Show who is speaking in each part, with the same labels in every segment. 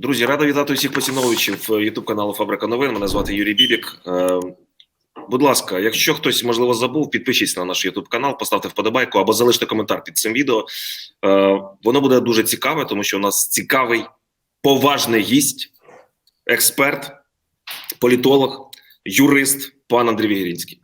Speaker 1: Друзі, рада вітати усіх поціновувачів Ютуб каналу Фабрика новин. Мене звати Юрій Бібік. Е, будь ласка, якщо хтось можливо забув, підпишіться на наш Ютуб канал, поставте вподобайку або залиште коментар під цим відео. Е, воно буде дуже цікаве, тому що у нас цікавий, поважний гість, експерт, політолог, юрист, пан Андрій Вігірінський.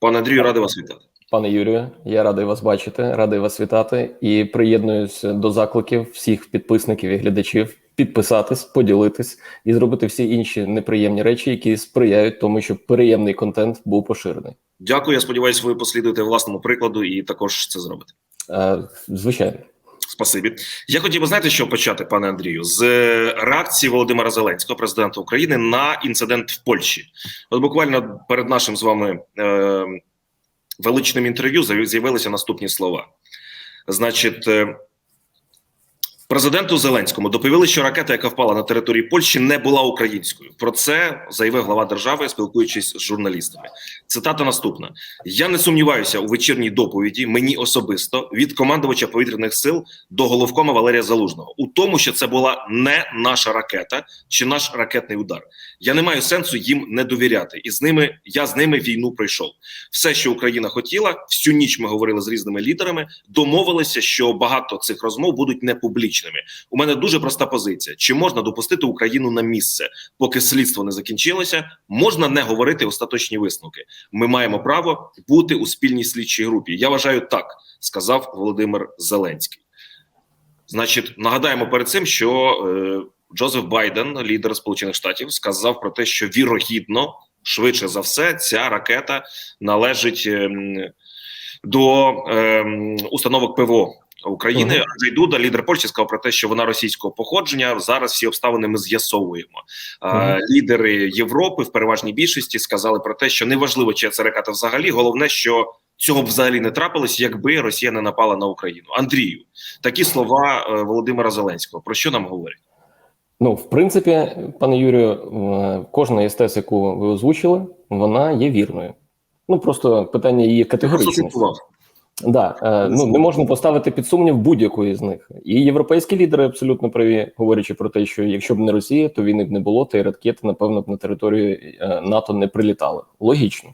Speaker 1: Пан Андрію, радий вас вітати.
Speaker 2: Пане Юрію, я радий вас бачити, радий вас вітати і приєднуюсь до закликів всіх підписників і глядачів підписатись, поділитись і зробити всі інші неприємні речі, які сприяють тому, щоб приємний контент був поширений.
Speaker 1: Дякую. Я сподіваюся, ви послідуєте власному прикладу і також це зробите.
Speaker 2: Е, звичайно.
Speaker 1: Спасибі. Я хотів би знаєте, що почати, пане Андрію, з реакції Володимира Зеленського, президента України, на інцидент в Польщі. От буквально перед нашим з вами е, величним інтерв'ю з'явилися наступні слова. Значить, е, президенту Зеленському доповіли, що ракета, яка впала на території Польщі, не була українською. Про це заявив глава держави, спілкуючись з журналістами. Цитата наступна: я не сумніваюся у вечірній доповіді мені особисто від командувача повітряних сил до головкома Валерія Залужного у тому, що це була не наша ракета чи наш ракетний удар. Я не маю сенсу їм не довіряти, і з ними я з ними війну пройшов. Все, що Україна хотіла, всю ніч ми говорили з різними лідерами, домовилися, що багато цих розмов будуть не публічними. У мене дуже проста позиція: чи можна допустити Україну на місце, поки слідство не закінчилося, можна не говорити остаточні висновки. Ми маємо право бути у спільній слідчій групі. Я вважаю так, сказав Володимир Зеленський. Значить, нагадаємо перед цим, що е, Джозеф Байден, лідер Сполучених Штатів, сказав про те, що вірогідно, швидше за все, ця ракета належить е, до е, установок ПВО. України -huh. Анджей Дуда, лідер Польщі, сказав про те, що вона російського походження. Зараз всі обставини ми з'ясовуємо. -huh. Лідери Європи в переважній більшості сказали про те, що неважливо, чи це ракета взагалі. Головне, що цього б взагалі не трапилось, якби Росія не напала на Україну. Андрію, такі слова Володимира Зеленського. Про що нам говорять?
Speaker 2: Ну, в принципі, пане Юрію, кожна тез, яку ви озвучили, вона є вірною. Ну просто питання її категоричності. Да, е, ну не можна поставити під сумнів будь-якої з них. І європейські лідери абсолютно праві, говорячи про те, що якщо б не Росія, то війни б не було, та й ракети, напевно, б на територію е, НАТО не прилітали. Логічно.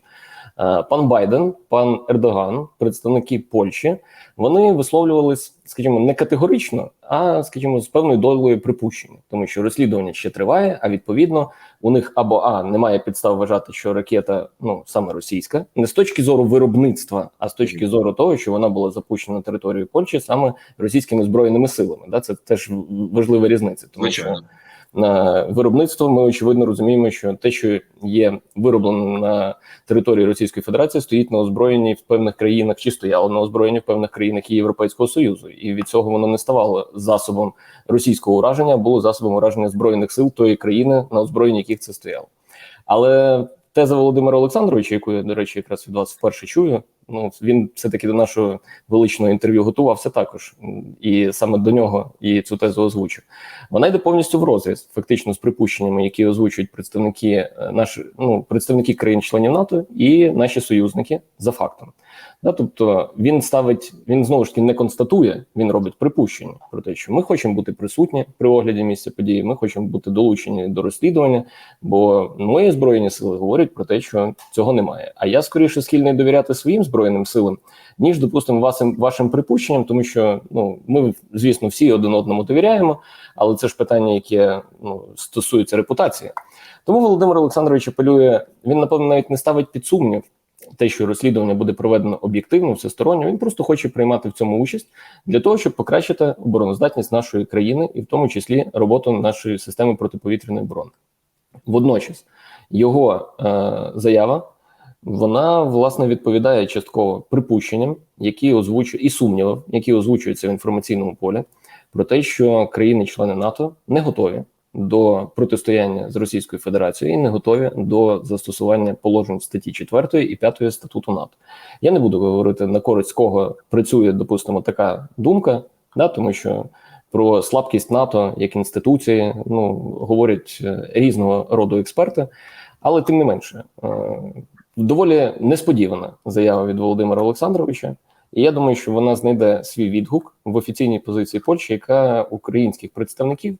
Speaker 2: Е, пан Байден, пан Ердоган, представники Польщі, вони висловлювались, скажімо, не категорично, а скажімо, з певною долею припущення, тому що розслідування ще триває. А відповідно, у них або а немає підстав вважати, що ракета ну саме російська, не з точки зору виробництва, а з точки зору того, що вона була запущена на територію Польщі саме російськими збройними силами. Да, це теж важлива різниця, тому що на виробництво, ми очевидно розуміємо, що те, що є вироблено на території Російської Федерації, стоїть на озброєнні в певних країнах, чи стояло на озброєнні в певних країнах і Європейського союзу, і від цього воно не ставало засобом російського ураження, а було засобом ураження збройних сил тої країни, на озброєнні яких це стояло. Але теза Володимира Олександровича, яку я, до речі, якраз від вас вперше чую. Ну він все таки до нашого величного інтерв'ю готувався також, і саме до нього і цю тезу озвучив. Вона йде повністю в розріз, фактично з припущеннями, які озвучують представники наші, ну представники країн-членів НАТО і наші союзники за фактом. Да, тобто він ставить, він знову ж таки не констатує, він робить припущення про те, що ми хочемо бути присутні при огляді місця події. Ми хочемо бути долучені до розслідування, бо мої збройні сили говорять про те, що цього немає. А я скоріше схильний довіряти своїм збройним силам, ніж допустимо вашим вашим припущенням, тому що ну ми звісно всі один одному довіряємо, але це ж питання, яке ну стосується репутації. Тому Володимир Олександрович апелює. Він напевно навіть не ставить під сумнів те, що розслідування буде проведено об'єктивно, всесторонньо, він просто хоче приймати в цьому участь для того, щоб покращити обороноздатність нашої країни, і в тому числі роботу нашої системи протиповітряної оборони. Водночас його е, заява вона власне відповідає частково припущенням, які озвучують і сумнівам, які озвучуються в інформаційному полі, про те, що країни-члени НАТО не готові до протистояння з Російською Федерацією і не готові до застосування положень статті 4 і 5 статуту НАТО. Я не буду говорити на користь кого працює, допустимо, така думка, да, тому що про слабкість НАТО як інституції ну говорять різного роду експерти, але тим не менше доволі несподівана заява від Володимира Олександровича. І я думаю, що вона знайде свій відгук в офіційній позиції Польщі, яка українських представників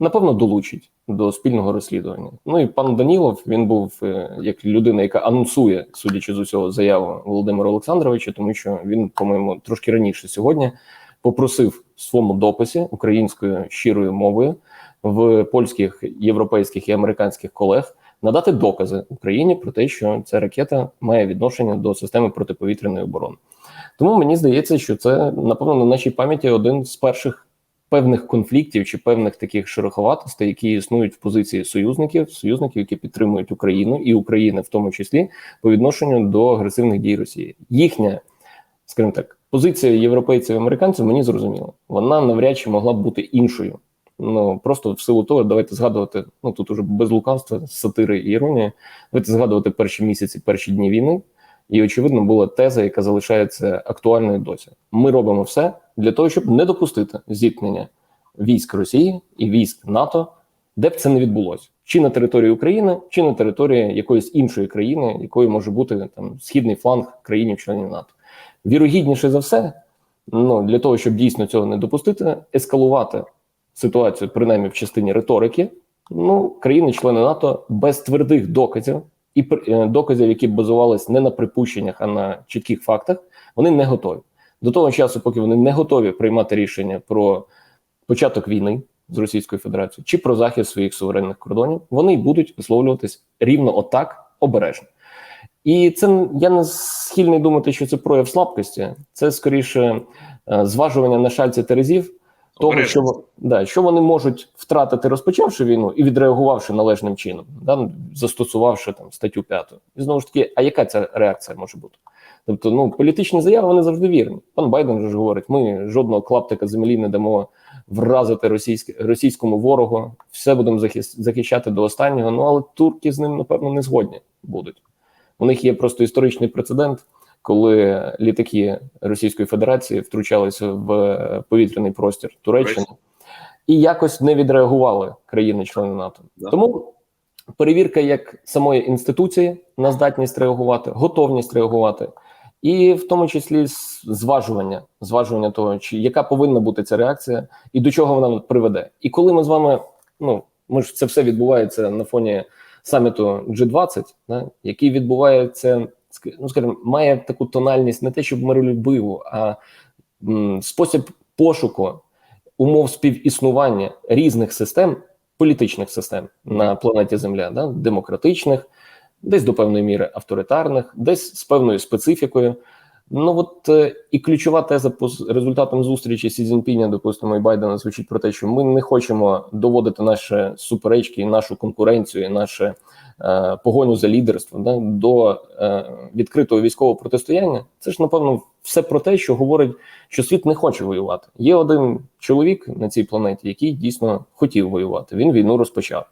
Speaker 2: напевно долучить до спільного розслідування. Ну і пан Данілов він був е, як людина, яка анонсує, судячи з усього, заяву Володимира Олександровича, тому що він, по-моєму, трошки раніше сьогодні попросив в своєму дописі українською щирою мовою в польських, європейських і американських колег надати докази Україні про те, що ця ракета має відношення до системи протиповітряної оборони. Тому мені здається, що це напевно на нашій пам'яті один з перших певних конфліктів чи певних таких шероховатостей, які існують в позиції союзників, союзників, які підтримують Україну і України, в тому числі по відношенню до агресивних дій Росії. Їхня, скажімо так, позиція європейців і американців мені зрозуміла. Вона навряд чи могла б бути іншою. Ну просто в силу того, давайте згадувати. Ну тут уже без лукавства, сатири і іронії. Давайте згадувати перші місяці, перші дні війни. І очевидно була теза, яка залишається актуальною досі. Ми робимо все для того, щоб не допустити зіткнення військ Росії і військ НАТО, де б це не відбулося, чи на території України, чи на території якоїсь іншої країни, якою може бути там східний фланг країнів-членів НАТО. Вірогідніше за все, ну для того, щоб дійсно цього не допустити, ескалувати ситуацію, принаймні в частині риторики. Ну, країни-члени НАТО без твердих доказів і е, доказів, які б базувались не на припущеннях, а на чітких фактах, вони не готові. До того часу, поки вони не готові приймати рішення про початок війни з Російською Федерацією чи про захист своїх суверенних кордонів, вони й будуть висловлюватись рівно отак обережно. І це я не схильний думати, що це прояв слабкості, це скоріше е, зважування на шальці терезів. Того, що да, що вони можуть втратити, розпочавши війну і відреагувавши належним чином, да, застосувавши там статтю 5. І знову ж таки, а яка ця реакція може бути? Тобто, ну політичні заяви вони завжди вірні. Пан Байден вже ж говорить: ми жодного клаптика землі не дамо вразити російськ, російському ворогу, все будемо захищати до останнього. Ну але турки з ним напевно не згодні будуть. У них є просто історичний прецедент коли літаки Російської Федерації втручалися в повітряний простір Туреччини і якось не відреагували країни-члени НАТО. Да. Тому перевірка як самої інституції на здатність реагувати, готовність реагувати, і в тому числі зважування, зважування того, чи яка повинна бути ця реакція, і до чого вона приведе. І коли ми з вами, ну ми ж це все відбувається на фоні саміту G20, да, який відбувається ну скажімо, має таку тональність не те, щоб миролюбиву, а м, спосіб пошуку умов співіснування різних систем, політичних систем на планеті Земля, да, демократичних, десь до певної міри авторитарних, десь з певною специфікою. Ну от е, і ключова теза по результатам зустрічі Сі Цзіньпіня, допустимо, і Байдена звучить про те, що ми не хочемо доводити наші суперечки, нашу конкуренцію, і е, погоню за лідерство да, до е, відкритого військового протистояння. Це ж напевно все про те, що говорить, що світ не хоче воювати. Є один чоловік на цій планеті, який дійсно хотів воювати. Він війну розпочав.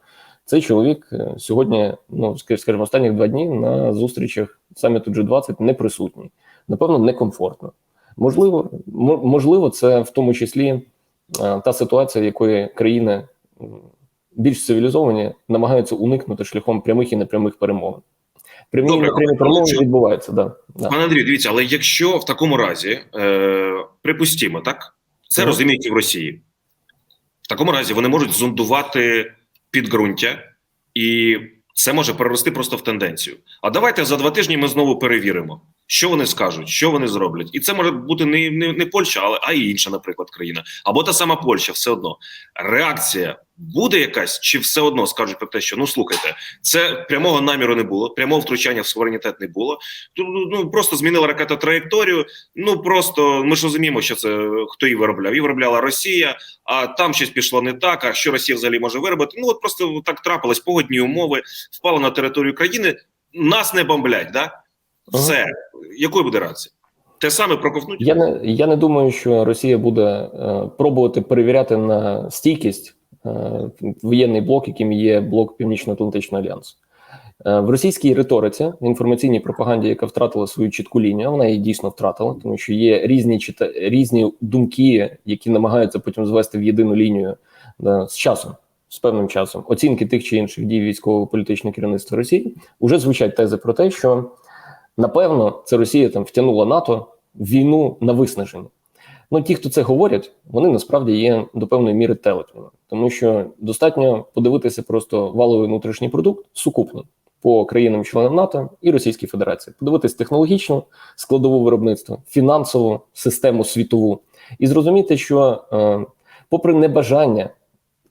Speaker 2: Цей чоловік е, сьогодні, ну скажімо, останніх два дні на зустрічах саміту G20 не присутній напевно, некомфортно. Можливо, можливо, це в тому числі та ситуація, якої країни більш цивілізовані намагаються уникнути шляхом прямих і непрямих перемовин. Прямі Добре, непрямі перемовини що... відбуваються. Да, да.
Speaker 1: Пане Андрію, дивіться, але якщо в такому разі е, припустімо, так це mm. розуміють і в Росії. В такому разі вони можуть зондувати підґрунтя, і це може перерости просто в тенденцію. А давайте за два тижні ми знову перевіримо. Що вони скажуть, що вони зроблять, і це може бути не не, не Польща, але а й інша, наприклад, країна, або та сама Польща, все одно реакція буде якась, чи все одно скажуть про те, що ну слухайте, це прямого наміру не було, прямого втручання в суверенітет не було. Ну просто змінила ракета траєкторію. Ну просто ми ж розуміємо, що це хто її виробляв. Її виробляла Росія, а там щось пішло не так. А що Росія взагалі може виробити? Ну от просто так трапилось погодні умови, впало на територію країни. Нас не бомблять, да. Все, якою буде реакція? Те саме проковнуть?
Speaker 2: Я не я не думаю, що Росія буде е, пробувати перевіряти на стійкість е, воєнний блок, яким є блок Північно-Атлантичного альянсу. Е, в російській риториці в інформаційній пропаганді, яка втратила свою чітку лінію, вона її дійсно втратила, тому що є різні чита, різні думки, які намагаються потім звести в єдину лінію да, з часом. З певним часом оцінки тих чи інших дій військово-політичного керівництва Росії вже звучать тези про те, що Напевно, це Росія там втягнула НАТО в війну на виснаження. Ну, ті, хто це говорять, вони насправді є до певної міри телепнями, тому що достатньо подивитися просто валовий внутрішній продукт сукупно по країнам-членам НАТО і Російській Федерації, подивитись технологічну складову виробництва, фінансову систему світову, і зрозуміти, що, е, попри небажання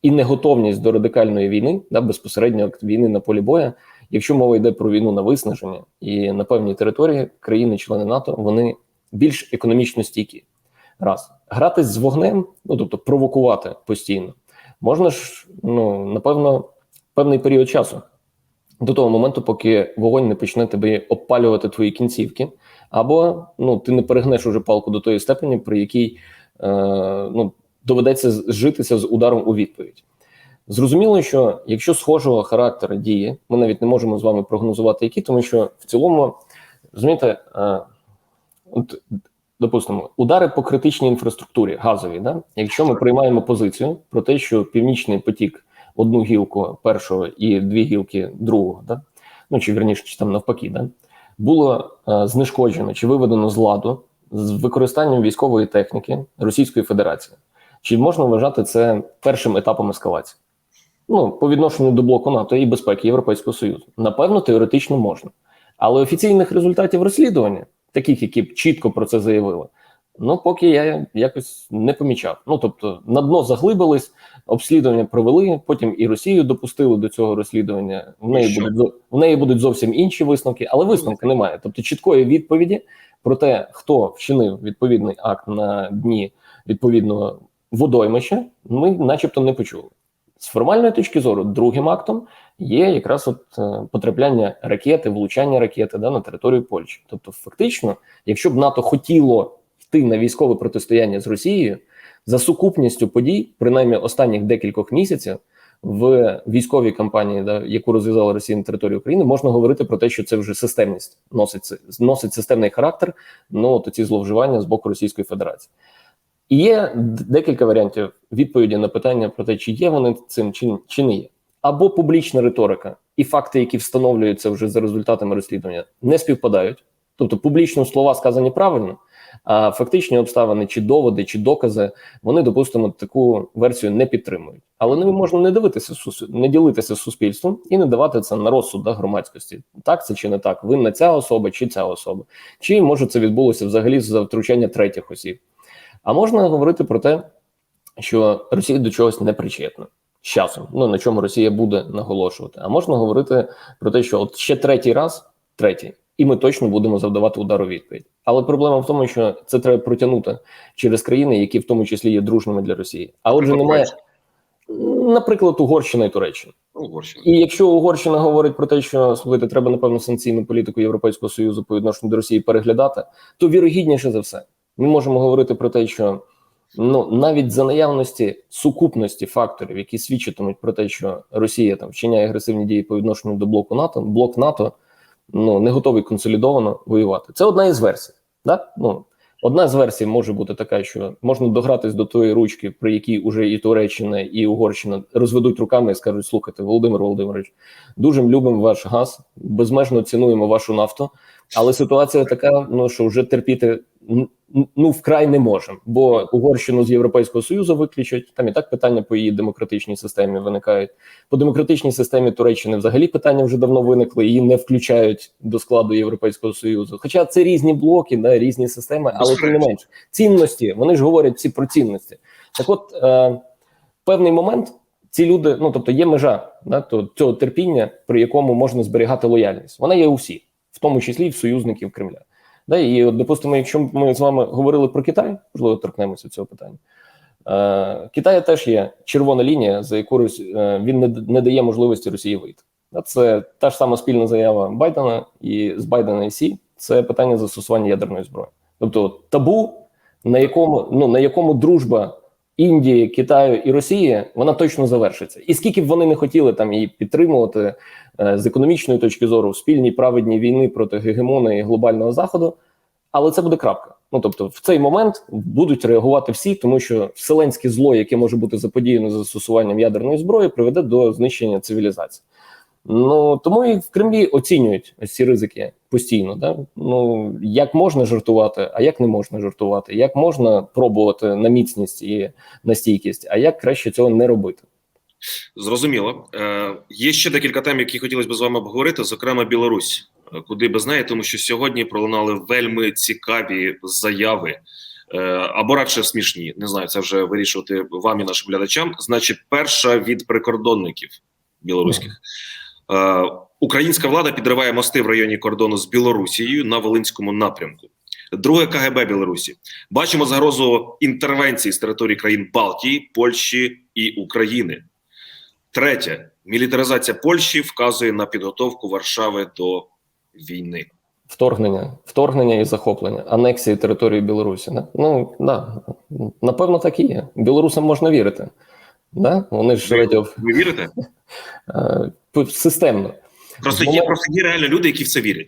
Speaker 2: і неготовність до радикальної війни, да, безпосередньо війни на полі боя, якщо мова йде про війну на виснаження і на певній території, країни-члени НАТО вони більш економічно стійкі. Раз гратись з вогнем, ну тобто провокувати постійно, можна ж ну напевно певний період часу до того моменту, поки вогонь не почне тебе обпалювати твої кінцівки, або ну ти не перегнеш уже палку до тої степені, при якій е, ну доведеться зжитися з ударом у відповідь. Зрозуміло, що якщо схожого характеру дії, ми навіть не можемо з вами прогнозувати, які, тому що в цілому розумієте, е, от допустимо, удари по критичній інфраструктурі газовій, да? якщо ми приймаємо позицію про те, що північний потік одну гілку першого і дві гілки другого, да? ну чи вірніше, чи там навпаки, да? було е, знешкоджено чи виведено з ладу з використанням військової техніки Російської Федерації. Чи можна вважати це першим етапом ескалації? Ну, по відношенню до блоку НАТО і безпеки Європейського Союзу, напевно, теоретично можна, але офіційних результатів розслідування, таких, які б чітко про це заявили, ну поки я якось не помічав. Ну тобто, на дно заглибились, обслідування провели. Потім і Росію допустили до цього розслідування. В неї будуть в неї будуть зовсім інші висновки, але висновки немає. Тобто чіткої відповіді про те, хто вчинив відповідний акт на дні відповідного водоймища, ми, начебто, не почули. З формальної точки зору, другим актом є якраз от е, потрапляння ракети, влучання ракети да, на територію Польщі. Тобто, фактично, якщо б НАТО хотіло йти на військове протистояння з Росією, за сукупністю подій, принаймні останніх декількох місяців, в військовій кампанії, да, яку розв'язала Росія на території України, можна говорити про те, що це вже системність носить, носить системний характер. Ну то ці зловживання з боку Російської Федерації. І є декілька варіантів відповіді на питання про те, чи є вони цим, чи, чи не є. Або публічна риторика і факти, які встановлюються вже за результатами розслідування, не співпадають. Тобто публічно слова сказані правильно, а фактичні обставини, чи доводи, чи докази, вони, допустимо, таку версію не підтримують. Але не можна не дивитися не ділитися з суспільством і не давати це на розсуд да, громадськості. Так це чи не так? Винна ця особа чи ця особа, чи може це відбулося взагалі за втручання третіх осіб. А можна говорити про те, що Росія до чогось не причетна з часом, ну на чому Росія буде наголошувати. А можна говорити про те, що от ще третій раз, третій, і ми точно будемо завдавати удар у відповідь. Але проблема в тому, що це треба протягнути через країни, які в тому числі є дружними для Росії. А отже, немає, наприклад, Угорщина і Туреччина.
Speaker 1: Угорщина.
Speaker 2: І якщо Угорщина говорить про те, що слухайте, треба напевно санкційну політику Європейського союзу по відношенню до Росії переглядати, то вірогідніше за все, ми можемо говорити про те, що ну навіть за наявності сукупності факторів, які свідчитимуть про те, що Росія там вчиняє агресивні дії по відношенню до блоку НАТО, блок НАТО ну не готовий консолідовано воювати. Це одна із версій. Да? Ну одна з версій може бути така, що можна догратись до тої ручки, при якій уже і Туреччина, і Угорщина розведуть руками і скажуть: слухайте, Володимир Володимирович, дуже любимо ваш газ, безмежно цінуємо вашу нафту. Але ситуація така, ну що вже терпіти ну вкрай не можемо, бо Угорщину з Європейського союзу виключать. Там і так питання по її демократичній системі виникають. По демократичній системі Туреччини взагалі питання вже давно виникли. Її не включають до складу Європейського союзу. Хоча це різні блоки, да, різні системи, але тим не менш цінності. Вони ж говорять всі про цінності. Так, от е, певний момент. Ці люди, ну тобто, є межа да, то, цього терпіння, при якому можна зберігати лояльність. Вона є у всіх, в тому числі і в союзників Кремля. Да, і от, допустимо, якщо ми з вами говорили про Китай, можливо, торкнемося цього питання. Е, Китаю теж є червона лінія, за яку е, він не, не дає можливості Росії вийти. Це та ж сама спільна заява Байдена і з Байдена і Сі. Це питання застосування ядерної зброї. Тобто табу, на якому ну на якому дружба Індії, Китаю і Росії вона точно завершиться. І скільки б вони не хотіли там її підтримувати е, з економічної точки зору спільній праведній війни проти гегемона і глобального заходу, але це буде крапка. Ну тобто, в цей момент будуть реагувати всі, тому що вселенське зло, яке може бути заподіяно застосуванням ядерної зброї, приведе до знищення цивілізації. Ну тому і в Кремлі оцінюють ось ці ризики постійно. Да? Ну як можна жартувати, а як не можна жартувати, як можна пробувати на міцність і на стійкість, а як краще цього не робити.
Speaker 1: Зрозуміло. Е, є ще декілька тем, які хотілося б з вами обговорити, зокрема Білорусь. Е, Куди без неї, тому що сьогодні пролунали вельми цікаві заяви, е, або радше смішні. Не знаю, це вже вирішувати вам і нашим глядачам. Значить, перша від прикордонників білоруських. Е, Українська влада підриває мости в районі кордону з Білорусією на Волинському напрямку. Друге КГБ Білорусі. Бачимо загрозу інтервенції з території країн Балтії, Польщі і України. Третє мілітаризація Польщі вказує на підготовку Варшави до війни.
Speaker 2: Вторгнення, вторгнення і захоплення, анексії території Білорусі. Ну да, напевно, так і є. Білорусам можна вірити. Да? Вони ж
Speaker 1: Ви,
Speaker 2: радіо
Speaker 1: ви вірите?
Speaker 2: е, системно.
Speaker 1: Просто є просто є реально люди, які в це вірять.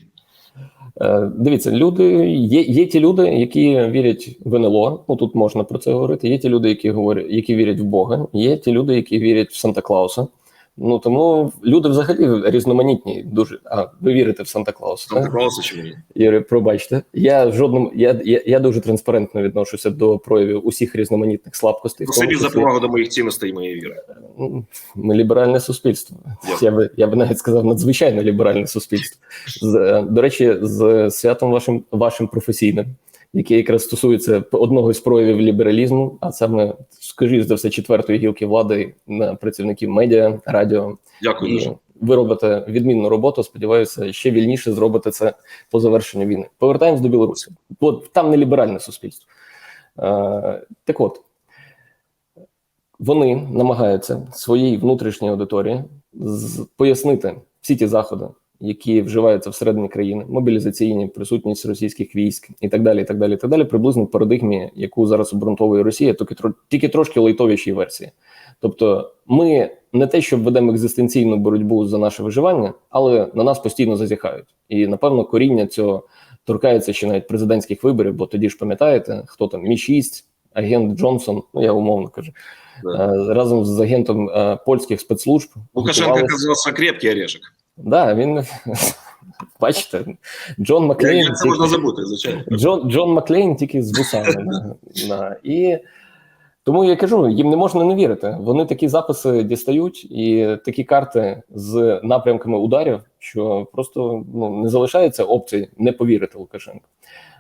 Speaker 2: Е, Дивіться, люди є, є ті люди, які вірять в НЛО. Ну тут можна про це говорити. Є ті люди, які говорять, які вірять в Бога. Є ті люди, які вірять в Санта Клауса. Ну тому люди взагалі різноманітні. Дуже а ви вірите в Санта Клауса?
Speaker 1: Санта? Клауса чи ні?
Speaker 2: Юрій, пробачте. Я жодному я, я, я дуже транспарентно відношуся до проявів усіх різноманітних слабкостей. тому
Speaker 1: Спасибі за повагу до моїх цінностей і моєї віри.
Speaker 2: Ну, Ми ліберальне суспільство.
Speaker 1: Дякую.
Speaker 2: Я би я би навіть сказав надзвичайно ліберальне суспільство. З, е, до речі, з святом вашим вашим професійним, яке якраз стосується одного з проявів лібералізму, а саме, скажіть за все, четвертої гілки влади на працівників медіа, радіо.
Speaker 1: Дякую
Speaker 2: І
Speaker 1: дуже.
Speaker 2: ви робите відмінну роботу. Сподіваюся, ще вільніше зробите це по завершенню війни. Повертаємось до Білорусі. От там не ліберальне суспільство. Е, так от вони намагаються своїй внутрішній аудиторії пояснити всі ті заходи, які вживаються всередині країни, мобілізаційні, присутність російських військ і так далі. і так далі, і так далі, приблизно в парадигмі, яку зараз обґрунтовує Росія, тільки тільки трошки лайтовішій версії. Тобто, ми не те, що ведемо екзистенційну боротьбу за наше виживання, але на нас постійно зазіхають. І напевно коріння цього торкається ще навіть президентських виборів, бо тоді ж пам'ятаєте, хто там Мі 6 агент Джонсон, ну я умовно кажу,
Speaker 1: Да.
Speaker 2: е, разом з агентом е, польських спецслужб.
Speaker 1: Лукашенко
Speaker 2: готувались-
Speaker 1: казався крепкий орешек.
Speaker 2: Да, він бачите, Джон Маклейн.
Speaker 1: Як це
Speaker 2: тільки-
Speaker 1: можна забути, звичайно.
Speaker 2: Джон, Джон Маклейн тільки з вусами. да. І тому я кажу, їм не можна не вірити. Вони такі записи дістають і такі карти з напрямками ударів, що просто ну, не залишається опції не повірити Лукашенку.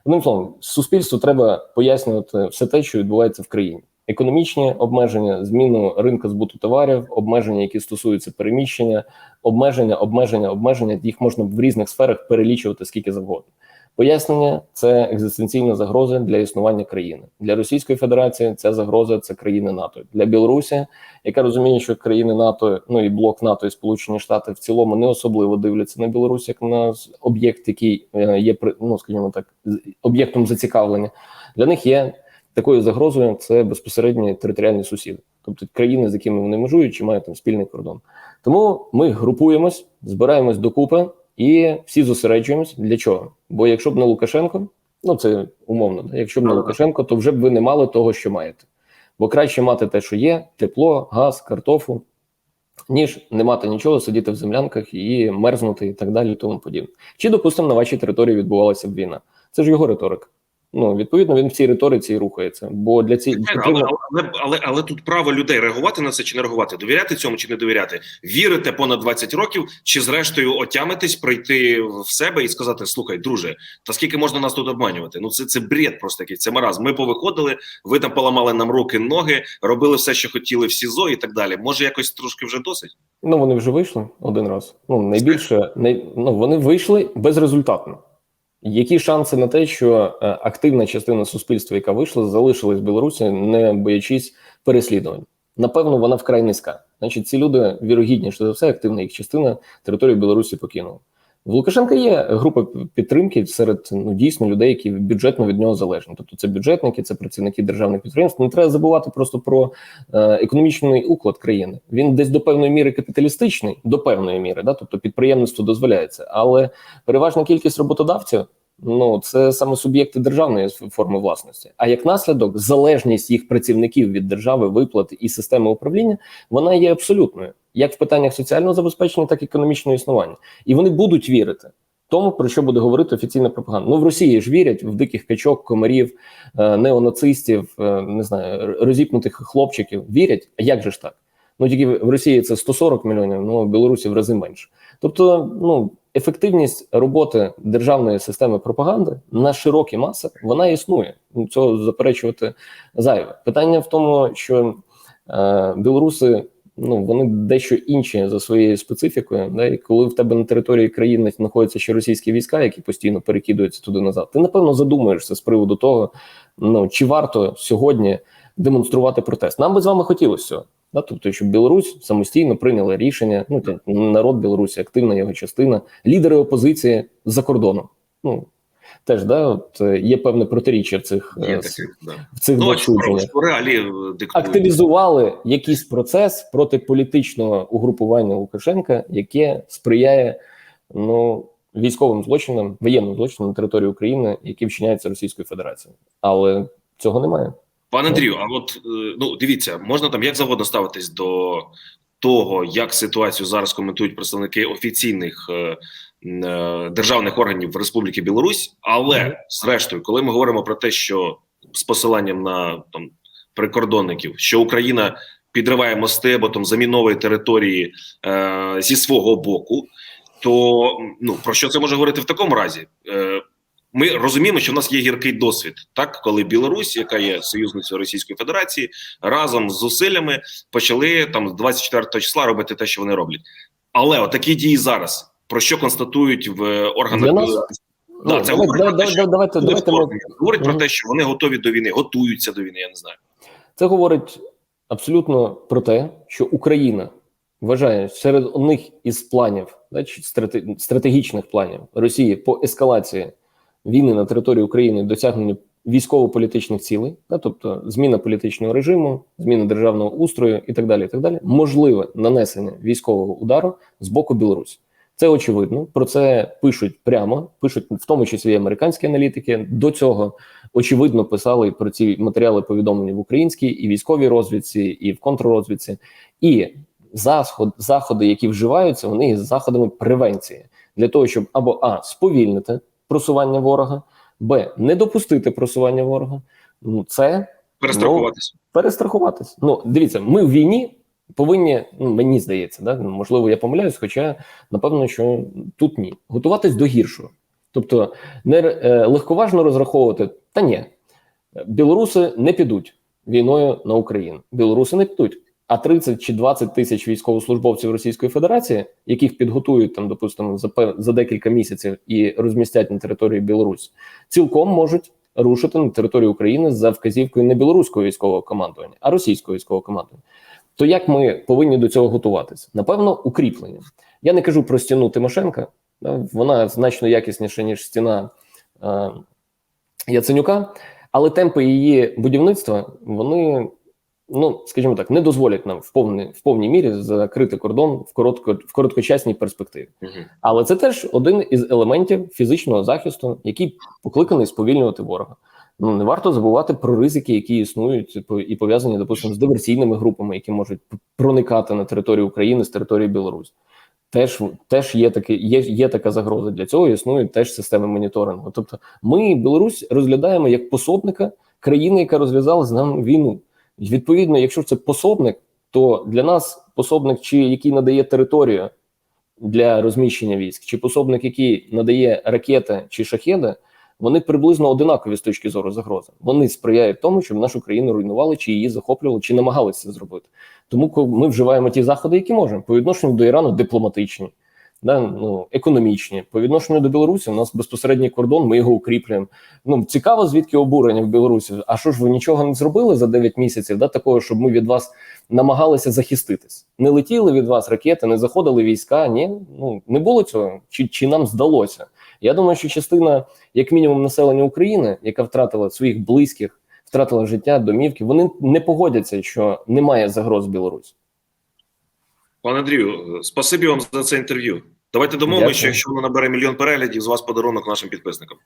Speaker 2: Одним словом, суспільству треба пояснювати все те, що відбувається в країні. Економічні обмеження, зміну ринку збуту товарів, обмеження, які стосуються переміщення, обмеження, обмеження, обмеження. Їх можна в різних сферах перелічувати скільки завгодно. Пояснення це екзистенційна загроза для існування країни для Російської Федерації. Ця загроза це країни НАТО для Білорусі, яка розуміє, що країни НАТО, ну і блок НАТО і Сполучені Штати в цілому не особливо дивляться на Білорусь як на об'єкт, який е, є ну, скажімо так, об'єктом зацікавлення. Для них є такою загрозою. Це безпосередньо територіальні сусіди, тобто країни, з якими вони межують, чи мають там спільний кордон. Тому ми групуємось, збираємось докупи і всі зосереджуємось. Для чого? Бо якщо б не Лукашенко, ну це умовно, да? якщо б не Лукашенко, то вже б ви не мали того, що маєте. Бо краще мати те, що є: тепло, газ, картофу, ніж не мати нічого, сидіти в землянках і мерзнути, і так далі, і тому подібне. Чи, допустимо, на вашій території відбувалася б війна? Це ж його риторика. Ну, відповідно, він в цій риториці і рухається. Бо для цієї
Speaker 1: Але, але, але, але, але тут право людей реагувати на це чи не реагувати, довіряти цьому чи не довіряти, вірити понад 20 років, чи зрештою отямитись, прийти в себе і сказати: слухай, друже, та скільки можна нас тут обманювати? Ну це це бред просто якийсь, це маразм. Ми повиходили, ви там поламали нам руки, ноги, робили все, що хотіли в СІЗО і так далі. Може, якось трошки вже досить?
Speaker 2: Ну, вони вже вийшли один раз. Ну, найбільше, най... ну, вони вийшли безрезультатно. Які шанси на те, що е, активна частина суспільства, яка вийшла, залишилась в Білорусі, не боячись переслідувань? Напевно, вона вкрай низька. Значить, ці люди вірогідніше за все, активна їх частина територію Білорусі покинула. В Лукашенка є група підтримки серед ну дійсно людей, які бюджетно від нього залежні. Тобто це бюджетники, це працівники державних підприємств. Не треба забувати просто про е, економічний уклад країни. Він десь до певної міри капіталістичний, до певної міри, да, тобто підприємництво дозволяється, але переважна кількість роботодавців ну це саме суб'єкти державної форми власності. А як наслідок, залежність їх працівників від держави, виплат і системи управління, вона є абсолютною, як в питаннях соціального забезпечення, так і економічного існування. І вони будуть вірити тому, про що буде говорити офіційна пропаганда. Ну в Росії ж вірять в диких качок, комарів, е, неонацистів, е, не знаю, розіпнутих хлопчиків. Вірять. А як же ж так? Ну тільки в Росії це 140 мільйонів, ну в Білорусі в рази менше. Тобто, ну ефективність роботи державної системи пропаганди на широкі маси вона існує. Ну, Цього заперечувати зайве. Питання в тому, що е, білоруси. Ну, вони дещо інші за своєю специфікою. Да? І коли в тебе на території країни знаходяться ще російські війська, які постійно перекидуються туди назад, ти напевно задумаєшся з приводу того, ну чи варто сьогодні демонструвати протест. Нам би з вами хотілося. Да, тобто, щоб Білорусь самостійно прийняла рішення. Ну та народ Білорусі, активна його частина, лідери опозиції за кордоном. Ну теж да, от е, є певне протиріччя в цих
Speaker 1: Є
Speaker 2: е,
Speaker 1: таке, да.
Speaker 2: в цих
Speaker 1: Ну, реалії е.
Speaker 2: Активізували якийсь процес проти політичного угрупування Лукашенка, яке сприяє ну військовим злочинам, воєнним злочинам на території України, які вчиняються Російською Федерацією, але цього немає.
Speaker 1: Пане Андрію, а от е, ну дивіться, можна там як завгодно ставитись до того, як ситуацію зараз коментують представники офіційних е, е, державних органів Республіки Білорусь, але зрештою, коли ми говоримо про те, що з посиланням на там прикордонників, що Україна підриває мости або там заміновує території е, зі свого боку, то ну про що це може говорити в такому разі? Е, ми розуміємо, що в нас є гіркий досвід, так коли Білорусь, яка є союзницею Російської Федерації, разом з зусиллями почали там з 24 числа робити те, що вони роблять. Але отакі дії зараз про що констатують в органах? Да,
Speaker 2: Ну,
Speaker 1: це
Speaker 2: давай-
Speaker 1: говорить про
Speaker 2: давай-
Speaker 1: те, що
Speaker 2: давайте, давайте ми
Speaker 1: говорить про те, що вони готові до війни, готуються до війни. Я не знаю.
Speaker 2: Це говорить абсолютно про те, що Україна вважає серед одних із планів, да, стратегічних планів Росії по ескалації війни на території України досягненню військово-політичних цілей, да, тобто зміна політичного режиму, зміна державного устрою і так далі. І так далі, можливе нанесення військового удару з боку Білорусі. Це очевидно. Про це пишуть прямо, пишуть в тому числі американські аналітики. До цього очевидно писали про ці матеріали повідомлення в українській і військовій розвідці, і в контррозвідці. І засход, заходи, які вживаються, вони є заходами превенції для того, щоб або а сповільнити просування ворога, б не допустити просування ворога. Ну це
Speaker 1: Перестрахуватися.
Speaker 2: перестрахуватись. Ну дивіться, ми в війні повинні, ну мені здається, да ну, можливо, я помиляюсь, хоча напевно, що тут ні. Готуватись до гіршого. Тобто, не е, легковажно розраховувати, та ні, білоруси не підуть війною на Україну. Білоруси не підуть. А 30 чи 20 тисяч військовослужбовців Російської Федерації, яких підготують там, допустимо, за за декілька місяців і розмістять на території Білорусі, цілком можуть рушити на територію України за вказівкою не білоруського військового командування, а російського військового командування. То як ми повинні до цього готуватися? Напевно, укріпленням. Я не кажу про стіну Тимошенка, да, вона значно якісніша ніж стіна е, Яценюка, але темпи її будівництва вони. Ну, скажімо так, не дозволять нам в повній в повній мірі закрити кордон в коротко в короткочасній перспективі.
Speaker 1: Мгм.
Speaker 2: Але це теж один із елементів фізичного захисту, який покликаний сповільнювати ворога. Ну не варто забувати про ризики, які існують типу, і пов'язані, допустимо, з диверсійними групами, які можуть проникати на територію України з території Білорусі. Теж теж є таке, є, є така загроза. Для цього існують теж системи моніторингу. Тобто, ми Білорусь розглядаємо як пособника країни, яка розв'язала з нами війну. Відповідно, якщо це пособник, то для нас пособник, чи який надає територію для розміщення військ, чи пособник, який надає ракети чи шахеди, вони приблизно одинакові з точки зору загрози. Вони сприяють тому, щоб нашу країну руйнували, чи її захоплювали, чи намагалися зробити. Тому ми вживаємо ті заходи, які можемо по відношенню до Ірану дипломатичні, да, ну, економічні. По відношенню до Білорусі у нас безпосередній кордон, ми його укріплюємо. Ну цікаво, звідки обурення в Білорусі. А що ж ви нічого не зробили за 9 місяців? Да, такого, щоб ми від вас намагалися захиститись. Не летіли від вас ракети, не заходили війська. Ні, ну не було цього. Чи, чи нам здалося? Я думаю, що частина, як мінімум, населення України, яка втратила своїх близьких, втратила життя, домівки, вони не погодяться, що немає загроз Білорусі.
Speaker 1: Пане Андрію, спасибі вам за це інтерв'ю. Давайте домовимося, що якщо воно набере мільйон переглядів, з вас подарунок нашим підписникам.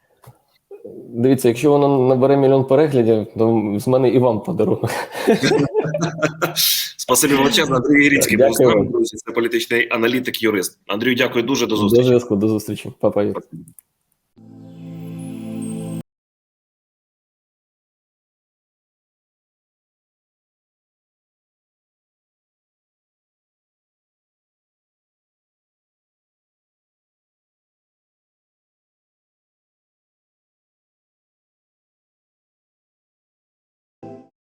Speaker 2: Дивіться, якщо воно набере мільйон переглядів, то з мене і вам подарунок.
Speaker 1: Спасибі величезно, Андрій Ірицький був з нами, друзі. Це політичний аналітик, юрист. Андрію, дякую дуже до
Speaker 2: До
Speaker 1: зустрічі.
Speaker 2: зв'язку, до зустрічі. Па-па.